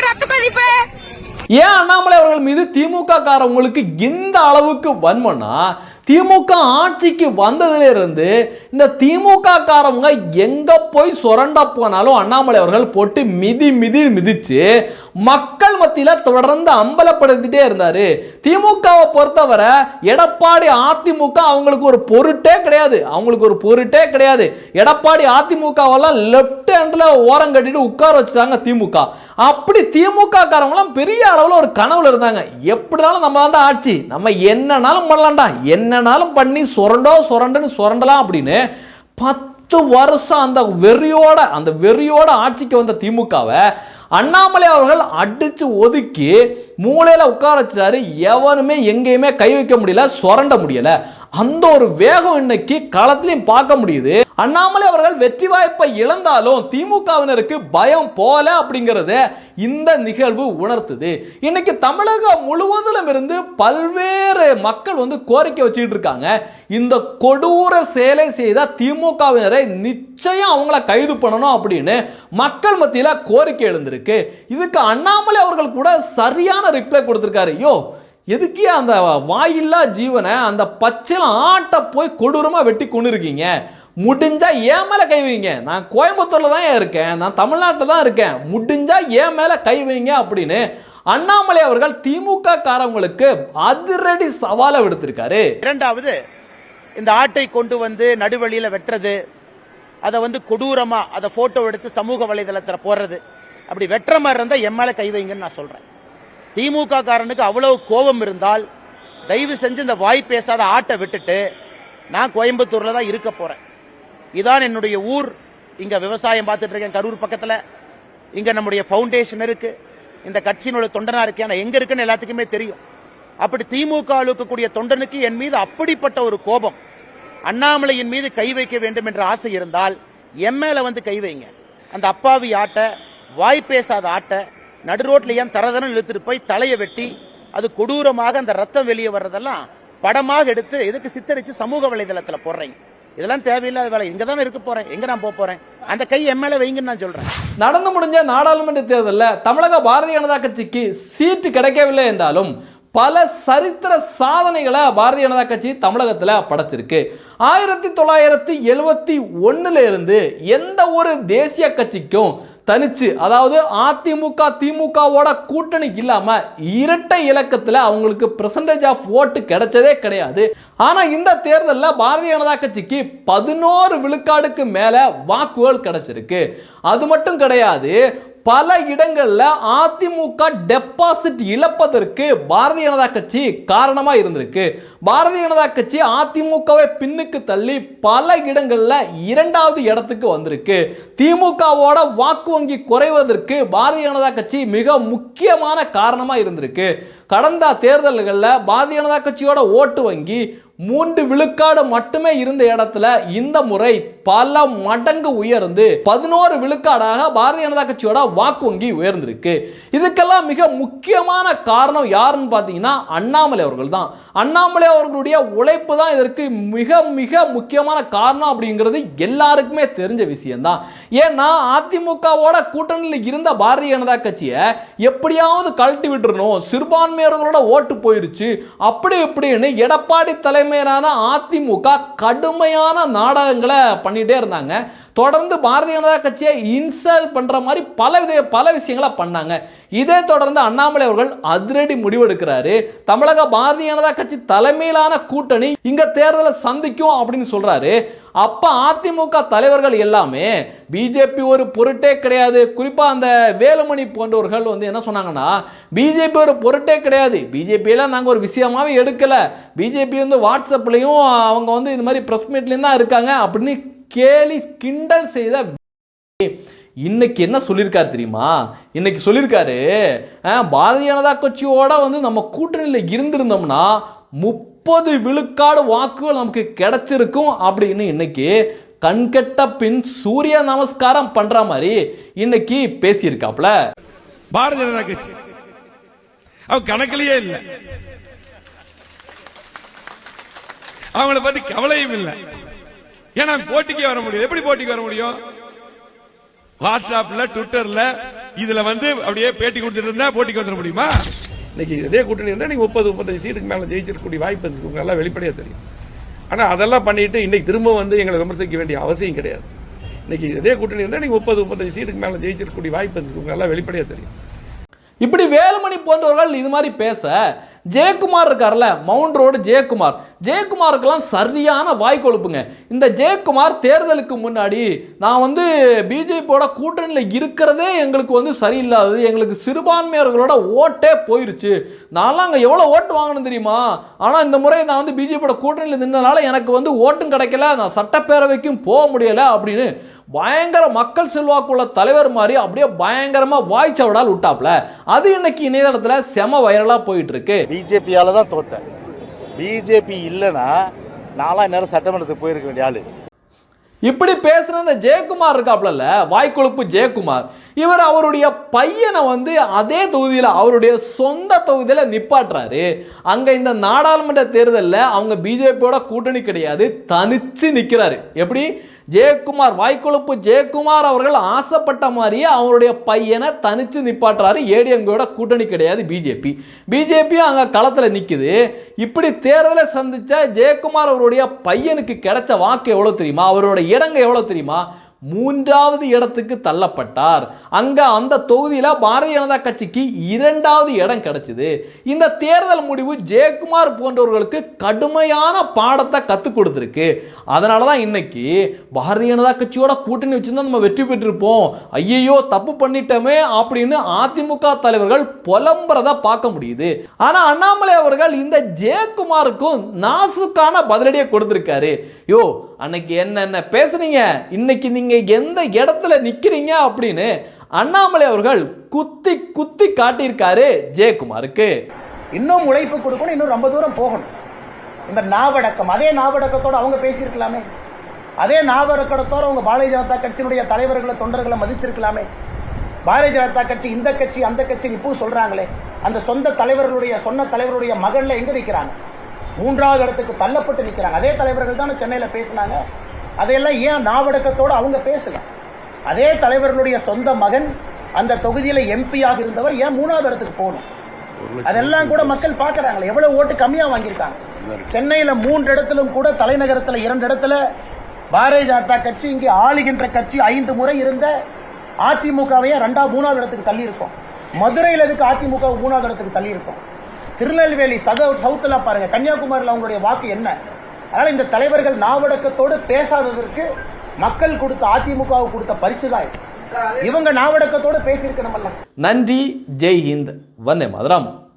ரத்த ஏன் அண்ணாமலை அவர்கள் மீது திமுக காரவங்களுக்கு இந்த அளவுக்கு வன்மன்னா திமுக ஆட்சிக்கு வந்ததுலேருந்து இந்த திமுக காரவங்க எங்க போய் சுரண்ட போனாலும் அண்ணாமலை அவர்கள் போட்டு மிதி மிதி மிதிச்சு மக்கள் மத்தியில் தொடர்ந்து அம்பலப்படுத்திட்டே இருந்தார். திமுகவை பொறுத்தவரை எடப்பாடி அதிமுக அவங்களுக்கு ஒரு பொருட்டே கிடையாது. அவங்களுக்கு ஒரு பொருட்டே கிடையாது. எடப்பாடி அதிமுகவெல்லாம் லெஃப்ட் ஹேண்டில் ஓரம் கட்டிட்டு உட்கார வச்சுட்டாங்க திமுக. அப்படி திமுக காரவங்களாம் பெரிய அளவில் ஒரு கனவுல இருந்தாங்க. எப்படினாலும் நம்ம தாண்டா ஆட்சி. நம்ம என்னனாலும் பண்ணலாம்டா. என்னன்னாலும் பண்ணி சுரண்டோ சுரண்டுன்னு சுரண்டலாம் அப்படின்னு பத்து வருஷம் அந்த வெறியோட அந்த வெறியோட ஆட்சிக்கு வந்த திமுகவை அண்ணாமலை அவர்கள் அடிச்சு ஒதுக்கி மூலையில உட்கார வச்சாரு எவனுமே எங்கேயுமே கை வைக்க முடியல சுரண்ட முடியல. அந்த ஒரு வேகம் இன்னைக்கு களத்துலையும் பார்க்க முடியுது. அண்ணாமலை அவர்கள் வெற்றி வாய்ப்பை இழந்தாலும் திமுகவினருக்கு பயம் போல அப்படிங்கிறத இந்த நிகழ்வு உணர்த்துது. இன்னைக்கு தமிழகம் முழுவதிலும் இருந்து பல்வேறு மக்கள் வந்து கோரிக்கை வச்சுக்கிட்டு இருக்காங்க. இந்த கொடூர செயலை செய்த திமுகவினரை நிச்சயம் அவங்கள கைது பண்ணணும் அப்படின்னு மக்கள் மத்தியில் கோரிக்கை எழுந்திருக்கு. இதுக்கு அண்ணாமலை அவர்கள் கூட சரியான ரிப்ளை கொடுத்துருக்காரு. ஐயோ எதுக்கே அந்த வாயில்லா ஜீவனை அந்த பச்சையில ஆட்டை போய் கொடூரமாக வெட்டி கொண்டு இருக்கீங்க முடிஞ்சால் ஏன் மேலே கை வைங்க. நான் கோயம்புத்தூரில் தான் இருக்கேன். நான் தமிழ்நாட்டில் தான் இருக்கேன். முடிஞ்சால் ஏன் மேலே கை வைங்க அப்படின்னு அண்ணாமலை அவர்கள் திமுக காரவங்களுக்கு அதிரடி சவாலை விடுத்திருக்காரு. இரண்டாவது இந்த ஆட்டை கொண்டு வந்து நடுவழியில் வெட்டுறது அதை வந்து கொடூரமாக அதை ஃபோட்டோ எடுத்து சமூக வலைதளத்தில் போடுறது. அப்படி வெட்டுற மாதிரி இருந்தால் என் மேலே கை வைங்கன்னு நான் சொல்கிறேன் திமுக காரனுக்கு அவ்வளவு கோபம் இருந்தால் தயவு செஞ்சு இந்த வாய் பேசாத ஆட்டை விட்டுட்டு நான் கோயம்புத்தூரில் தான் இருக்க போகிறேன் இதான் என்னுடைய ஊர். இங்கே விவசாயம் பார்த்துட்டு இருக்கேன் கரூர் பக்கத்தில். இங்கே நம்முடைய ஃபவுண்டேஷன் இருக்கு. இந்த கட்சியினுடைய தொண்டனாக இருக்கேன். ஆனால் எங்கே இருக்குன்னு எல்லாத்துக்குமே தெரியும். அப்படி திமுக அழுக்கக்கூடிய தொண்டனுக்கு என் மீது அப்படிப்பட்ட ஒரு கோபம். அண்ணாமலையின் மீது கை வைக்க வேண்டும் என்ற ஆசை இருந்தால் என் மேல வந்து கை வைங்க. அந்த அப்பாவி ஆட்டை வாய் பேசாத ஆட்டை நடு ரோட்ல ஏன் தரதரம் இழுத்துட்டு போய் தலையை வெட்டி அது கொடூரமாக அந்த ரத்தம் வெளியே வர்றதெல்லாம் படமாக எடுத்து எதுக்கு சித்தரிச்சு சமூக வலைதளத்தில் போடுறீங்க? இதெல்லாம் தேவையில்லாத வேலை. இங்கே தானே இருக்க போகிறேன் எங்கே நான் போக போகிறேன் அந்த கை எம்எல்ஏ வைங்கன்னு நான் சொல்கிறேன் நடந்து முடிஞ்ச நாடாளுமன்ற தேர்தலில் தமிழக பாரதிய ஜனதா கட்சிக்கு சீட்டு கிடைக்கவில்லை என்றாலும் பல சரித்திர சாதனைகளை பாரதிய ஜனதா கட்சி தமிழகத்தில் படைச்சிருக்கு. ஆயிரத்தி தொள்ளாயிரத்தி எழுபத்தி ஒன்றுலேருந்து எந்த ஒரு தேசிய கட்சிக்கும் தனிச்சு அதாவது அதிமுக திமுகவோட கூட்டணி இல்லாம இரட்டை இலக்கத்தில் அவங்களுக்கு பெர்சன்டேஜ் ஆஃப் ஓட்டு கிடைச்சதே கிடையாது. ஆனா இந்த தேர்தலில் பாரதிய ஜனதா கட்சிக்கு பதினோரு விழுக்காடுக்கு மேல வாக்குகள் கிடைச்சிருக்கு. அது மட்டும் கிடையாது பல இடங்களில் அதிமுக டெபாசிட் இழப்பதற்கு பாரதிய ஜனதா கட்சி காரணமாக இருந்திருக்கு. பாரதிய ஜனதா கட்சி அதிமுகவை பின்னுக்கு தள்ளி பல இடங்களில் இரண்டாவது இடத்துக்கு வந்திருக்கு. திமுகவோட வாக்கு வங்கி குறைவதற்கு பாரதிய ஜனதா கட்சி மிக முக்கியமான காரணமாக இருந்திருக்கு. கடந்த தேர்தல்களில் பாரதிய ஜனதா கட்சியோட ஓட்டு வங்கி மூன்று விழுக்காடு மட்டுமே இருந்த இடத்துல இந்த முறை பல மடங்கு உயர்ந்து பதினோரு விழுக்காடாக பாரதிய ஜனதா கட்சியோட வாக்கு வங்கி உயர்ந்திருக்கு. இதுக்கெல்லாம் மிக முக்கியமான காரணம் யாருன்னு பார்த்தீங்கன்னா அண்ணாமலை அவர்கள் தான். அண்ணாமலை அவர்களுடைய உழைப்பு தான் இதற்கு மிக மிக முக்கியமான காரணம் அப்படிங்கிறது எல்லாருக்குமே தெரிஞ்ச விஷயம்தான். ஏன்னா அதிமுகவோட கூட்டணியில் இருந்த பாரதிய ஜனதா கட்சியை எப்படியாவது கழட்டி விட்டுறணும். சிறுபான்மையர்களோட ஓட்டு போயிருச்சு. அப்படி இப்படின்னு எடப்பாடி தலைமை தலைமையிலான அதிமுக கடுமையான நாடகங்களை பண்ணிகிட்டே இருந்தாங்க. தொடர்ந்து பாரதிய ஜனதா கட்சியை இன்சல்ட் பண்ற மாதிரி பல வித பல விஷயங்களை பண்ணாங்க. இதே தொடர்ந்து அண்ணாமலை அவர்கள் அதிரடி முடிவெடுக்கிறாரு. தமிழக பாரதிய ஜனதா கட்சி தலைமையிலான கூட்டணி இங்க தேர்தலை சந்திக்கும் அப்படின்னு சொல்றாரு. அப்போ அதிமுக தலைவர்கள் எல்லாமே பிஜேபி ஒரு பொருட்டே கிடையாது. குறிப்பாக அந்த வேலுமணி போன்றவர்கள் வந்து என்ன சொன்னாங்கன்னா பிஜேபி ஒரு பொருட்டே கிடையாது. பிஜேபியெல்லாம் நாங்கள் ஒரு விஷயமாவே எடுக்கலை. பிஜேபி வந்து வாட்ஸ்அப்லேயும் அவங்க வந்து இது மாதிரி ப்ரெஸ் மீட்லேயும் தான் இருக்காங்க அப்படின்னு கேலி கிண்டல் செய்த இன்னைக்கு என்ன சொல்லியிருக்காரு தெரியுமா? இன்னைக்கு சொல்லியிருக்காரு பாரதிய ஜனதா கட்சியோட வந்து நம்ம கூட்டணியில் இருந்திருந்தோம்னா முப்பது விழுக்காடு வாக்குகள் நமக்கு கிடைச்சிருக்கும் அப்படின்னு இன்னைக்கு கண்கெட்ட பின் சூரிய நமஸ்காரம் பண்ற மாதிரி இன்னைக்கு பேசியிருக்காப்ல பாரதிய ஜனதா கட்சி. அவ கணக்கிலேயே இல்ல. அவங்கள பத்தி கவலையும் இல்ல. ஏன்னா போட்டிக்கு வர முடியும் எப்படி போட்டிக்கு வர முடியும்? வாட்ஸ்அப்ல ட்விட்டர்ல இதுல வந்து அப்படியே பேட்டி கொடுத்துட்டு இருந்தா போட்டிக்கு வந்துட முடியுமா? இன்னைக்கு இதே கூட்டணி இருந்தால் நீங்கள் முப்பது முப்பத்தஞ்சு சீட்டுக்கு மேலே ஜெயிச்சிருக்கக்கூடிய வாய்ப்பு இருக்குது உங்களுக்கு நல்லா வெளிப்படையாக தெரியும். ஆனால் அதெல்லாம் பண்ணிட்டு இன்னைக்கு திரும்ப வந்து எங்களை விமர்சிக்க வேண்டிய அவசியம் கிடையாது. இன்னைக்கு இதே கூட்டணி இருந்தால் நீங்கள் முப்பது முப்பத்தஞ்சு சீட்டுக்கு மேலே ஜெயிச்சிருக்கக்கூடிய வாய்ப்பு இருக்குது உங்களுக்கு நல்லா வெளிப்படையாக தெரியும். இப்படி வேலுமணி போன்றவர்கள் இது மாதிரி பேச ஜெயக்குமார் இருக்கார்ல மவுண்ட் ரோடு ஜெயக்குமார். ஜெயக்குமாருக்கெல்லாம் சரியான வாய் கொழுப்புங்க. இந்த ஜெயக்குமார் தேர்தலுக்கு முன்னாடி நான் வந்து பிஜேபியோட கூட்டணியில் இருக்கிறதே எங்களுக்கு வந்து சரியில்லாதது எங்களுக்கு சிறுபான்மையர்களோட ஓட்டே போயிருச்சு. நான்லாம் அங்கே எவ்வளோ ஓட்டு வாங்கணும் தெரியுமா? ஆனால் இந்த முறை நான் வந்து பிஜேபியோட கூட்டணியில் நின்றனால எனக்கு வந்து ஓட்டும் கிடைக்கல நான் சட்டப்பேரவைக்கும் போக முடியலை அப்படின்னு பயங்கர மக்கள் செல்வாக்குள்ள தலைவர் மாதிரி அப்படியே பயங்கரமாக வாய்ச்சவடால் விட்டாப்ல. அது இன்னைக்கு இணையதளத்தில் செம வைரலாக போயிட்டு இருக்கு. பிஜேபியால தான் தோத்தேன். பிஜேபி இல்லைன்னா நாலாம் நேரம் சட்டமன்றத்துக்கு போயிருக்க வேண்டிய ஆளு. இப்படி பேசுன இந்த ஜெயக்குமார் இருக்காப்ல வாய்க்கொழுப்பு ஜெயக்குமார். இவர் அவருடைய பையனை வந்து அதே தொகுதியில் அவருடைய சொந்த தொகுதியில் நிப்பாட்டுறாரு. அங்கே இந்த நாடாளுமன்ற தேர்தலில் அவங்க பிஜேபியோட கூட்டணி கிடையாது தனிச்சு நிற்கிறாரு எப்படி? ஜெயக்குமார் வாய்க்கொழுப்பு ஜெயக்குமார் அவர்கள் ஆசைப்பட்ட மாதிரியே அவருடைய பையனை தனிச்சு நிப்பாட்டுறாரு. ஏடிஎம்கோட கூட்டணி கிடையாது பிஜேபி. பிஜேபியும் அங்கே களத்தில் நிற்குது இப்படி தேர்தலை சந்தித்த ஜெயக்குமார் அவருடைய பையனுக்கு கிடைச்ச வாக்கு எவ்வளோ தெரியுமா? அவரோட இடங்க எவ்வளோ தெரியுமா? மூன்றாவது இடத்துக்கு தள்ளப்பட்டார். அங்க அந்த தொகுதியில் பாரதிய ஜனதா கட்சிக்கு இரண்டாவது இடம் கிடைச்சது. இந்த தேர்தல் முடிவு ஜெயக்குமார் போன்றவர்களுக்கு கடுமையான பாடத்தை கற்றுக் கொடுத்துருக்கு. அதனால தான் இன்னைக்கு பாரதிய ஜனதா கட்சியோட கூட்டணி வச்சுருந்தா நம்ம வெற்றி பெற்றிருப்போம். ஐயையோ தப்பு பண்ணிட்டோமே அப்படின்னு அதிமுக தலைவர்கள் புலம்புறத பார்க்க முடியுது. ஆனால் அண்ணாமலை அவர்கள் இந்த ஜெயக்குமாருக்கும் நாசுக்கான பதிலடியை கொடுத்துருக்காரு. யோ அன்னைக்கு என்னென்ன பேசுனீங்க? இன்னைக்கு நீங்கள் எந்த இடத்துல நிக்கிறீங்க அப்படின்னு அண்ணாமலை அவர்கள் குத்தி குத்தி காட்டியிருக்காரு ஜெயக்குமாருக்கு. இன்னும் உழைப்பு கொடுக்கணும் இன்னும் ரொம்ப தூரம் போகணும். இந்த நாவடக்கம் அதே நாவடக்கத்தோட அவங்க பேசியிருக்கலாமே. அதே நாவடக்கத்தோட அவங்க பாரதிய ஜனதா கட்சியினுடைய தலைவர்களை தொண்டர்களை மதிச்சிருக்கலாமே. பாரதிய ஜனதா கட்சி இந்த கட்சி அந்த கட்சி இப்போ சொல்றாங்களே. அந்த சொந்த தலைவர்களுடைய சொன்ன தலைவருடைய மகள்ல எங்க நிக்கிறாங்க? மூன்றாவது இடத்துக்கு தள்ளப்பட்டு நிக்கிறாங்க. அதே தலைவர்கள் தானே சென்னையில பேசினாங்க. அதையெல்லாம் ஏன் நாவடக்கத்தோட அவங்க பேசல? அதே தலைவர்களுடைய சொந்த மகன் அந்த தொகுதியில எம்பியாக இருந்தவர் ஏன் மூணாவது இடத்துக்கு போகணும்? அதெல்லாம் கூட மக்கள் பாக்குறாங்களே எவ்வளவு ஓட்டு கம்மியா வாங்கியிருக்காங்க? சென்னையில மூன்று இடத்திலும் கூட தலைநகரத்துல இரண்டு இடத்துல பாரதிய ஜனதா கட்சி இங்கே ஆளுகின்ற கட்சி ஐந்து முறை இருந்த அதிமுகவையே ரெண்டா மூணாவது இடத்துக்கு தள்ளி இருக்கும் மதுரையில் எதுக்கு அதிமுக மூணாவது இடத்துக்கு தள்ளி இருக்கும் திருநெல்வேலி சத சவுத்துல பாருங்க கன்னியாகுமரியில் அவங்களுடைய வாக்கு என்ன? அதனால இந்த தலைவர்கள் நாவடக்கத்தோடு பேசாததற்கு மக்கள் கொடுத்த அதிமுகவுக்கு கொடுத்த பரிசு தான் இவங்க நாவடக்கத்தோடு பேசியிருக்கணுமல்ல. நன்றி. ஜெய் ஹிந்த். வந்தே மதுரம்.